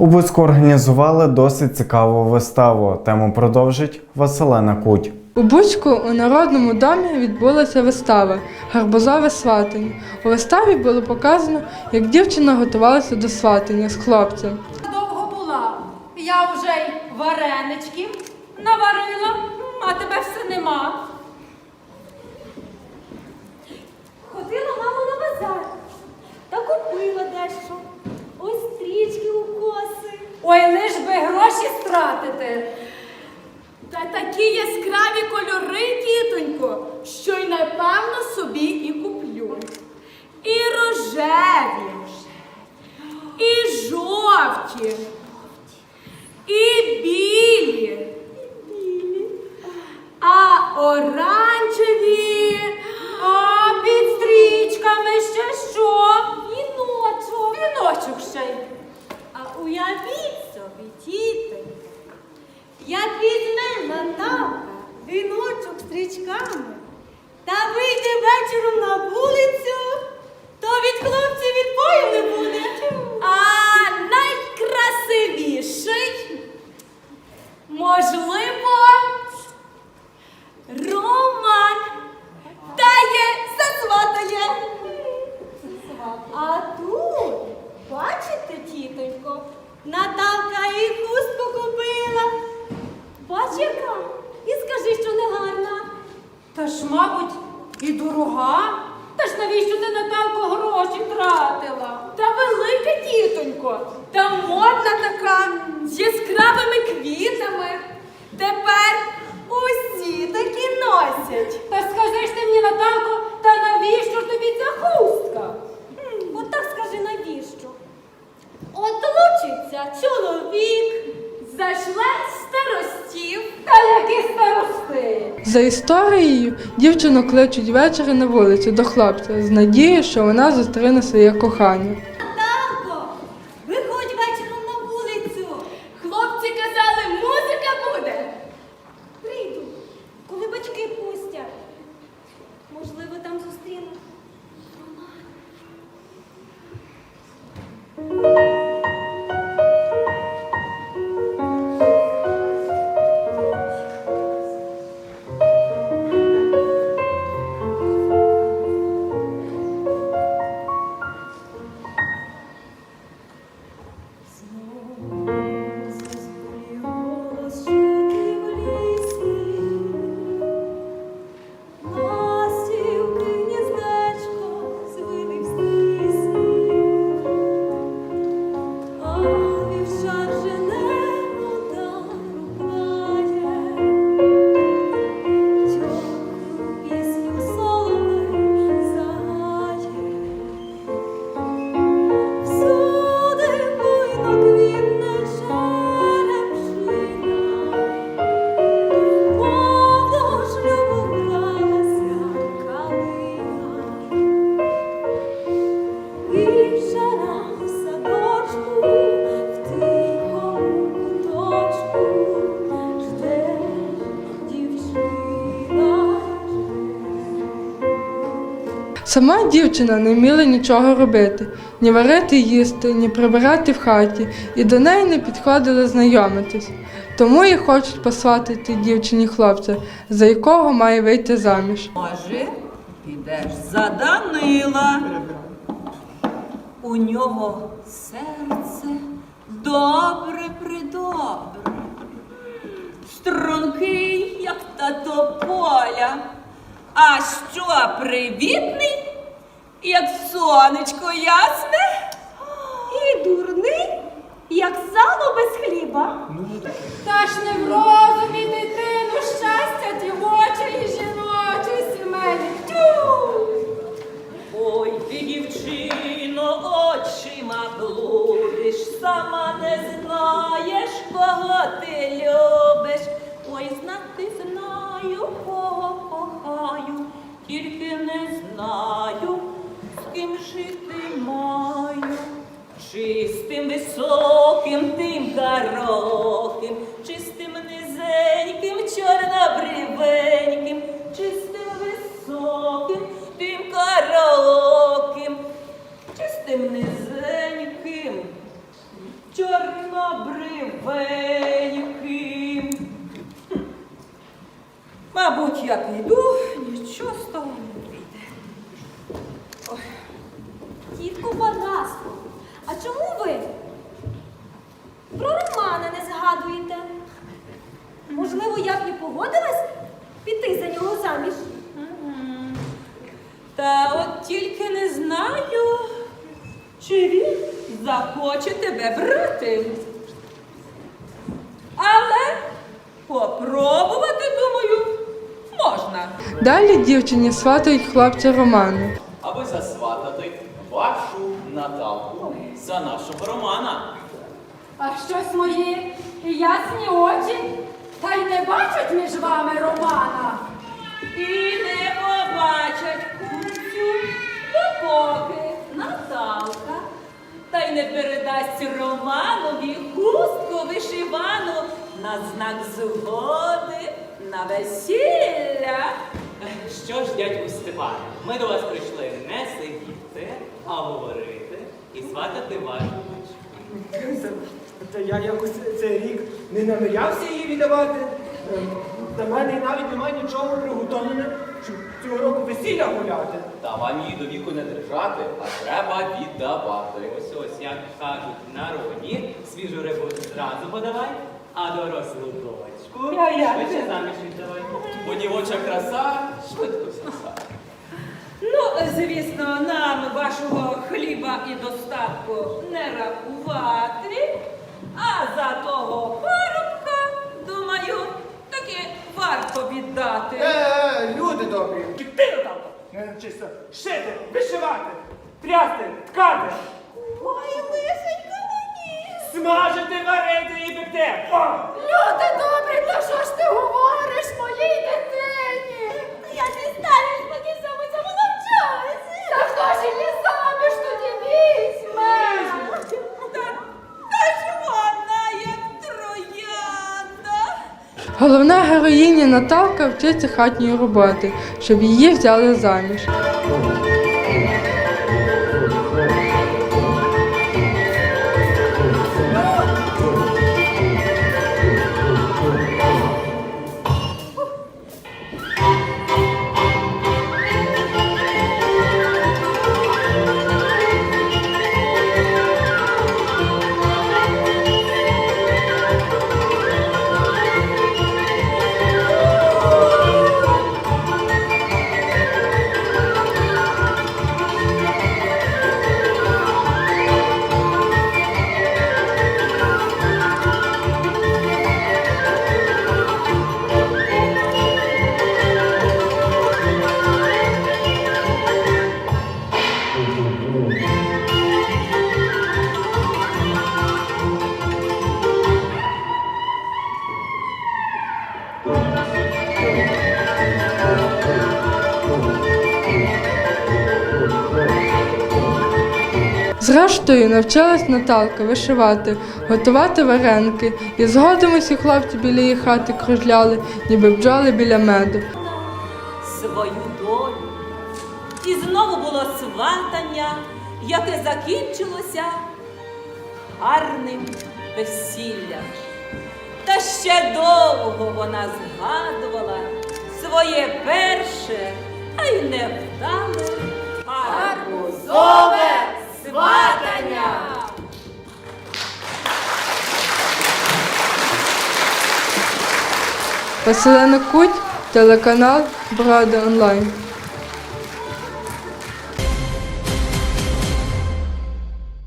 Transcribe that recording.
У Буцьку організували досить цікаву виставу. Тему продовжить Василена Куть. У Буцьку у Народному домі відбулася вистава Гарбузове сватання. У виставі було показано, як дівчина готувалася до сватання з хлопцем. довго була. Я вже й варенички наварила, а тебе все нема. Ходила мама на базар та купила дещо. Ось стрічки коси. Ой, лиш би гроші стратити. Та такі яскраві кольори, тітонько, що й напевно собі і куплю. І рожеві, і жовті, і білі, а оранжеві, а під стрічками ще що? Віночок. Віночок ще й. Уявіть собі, тітонька, як візьме Наталка віночок стрічками та вийде вечором на вулицю, то від хлопців відбою не буде. А найкрасивіший, можливо, Роман дає засватає. А тут, бачите, тітонько, Наталка і хустку купила. Бач, яка? І скажи, що не гарна. Та ж, мабуть, і дорога. Та ж навіщо ти Наталко гроші тратила? Та велика тітонько, та модна така, з яскравими квітами. Тепер усі такі носять. Та скажи ж ти мені, Наталко, та навіщо ж тобі ця хустка? М, От так скажи, навіщо? От лучиться чоловік. Зашле старостів. Та які старости? За історією, дівчину кличуть ввечері на вулицю до хлопця з надією, що вона зустріне своє кохання. Сама дівчина не вміла нічого робити, ні варити їсти, ні прибирати в хаті, і до неї не підходили знайомитись. Тому їй хочуть посватити дівчині хлопця, за якого має вийти заміж. Може, підеш за Данила. У нього серце добре придобре, стрункий, як тато поля, а що привітний, як сонечко ясне. І дурний, як сало без хліба. Та ж не в тільки не знаю, з ким жити маю. Чистим високим, тим дорогим, він захоче тебе брати. Але попробувати, думаю, можна. Далі дівчині сватають хлопця Романа. аби засватати вашу Наталку за нашого Романа. А щось мої ясні очі, та й не бачать між вами Романа. І не побачать куцю, допоки Наталка та й не передасть Романові хустку вишивану на знак згоди на весілля. Що ж, дядьку Степане, ми до вас прийшли не сидіти, а говорити і сватати вашу дочку. Та я якось цей рік не намірявся її віддавати. Та мене навіть немає нічого приготовлене, щоб цього року весілля гуляти. Та вам її до віку не держати, а треба віддавати. Ось ось, як кажуть в народі, свіжу рибу зразу подавай, а дорослу дочку Я- я- швидше заміж віддавай. Бо дівоча краса швидко сяса. Ну, звісно, нам вашого хліба і достатку не рахувати, а за того варто віддати. Е, люди добрі. Ти Наталко, не навчишся шити, вишивати, прясти, ткати. Ой, лишенька мені! Смажити, варити і пекти. О! Люди добрі, та що ж ти говориш моїй дитині? Я не знаю, поки саме цьому навчаюся. Та хто ж її Головна героїня Наталка вчиться хатньої роботи, щоб її взяли заміж. Зрештою, навчилась Наталка вишивати, готувати вареники, і згодом усі хлопці біля її хати кружляли, ніби бджоли біля меду. свою долю. І знову було сватання, яке закінчилося гарним весіллям. Та ще довго вона згадувала своє перше, а й невдале гарбузове Василина Куть, телеканал Брада Онлайн.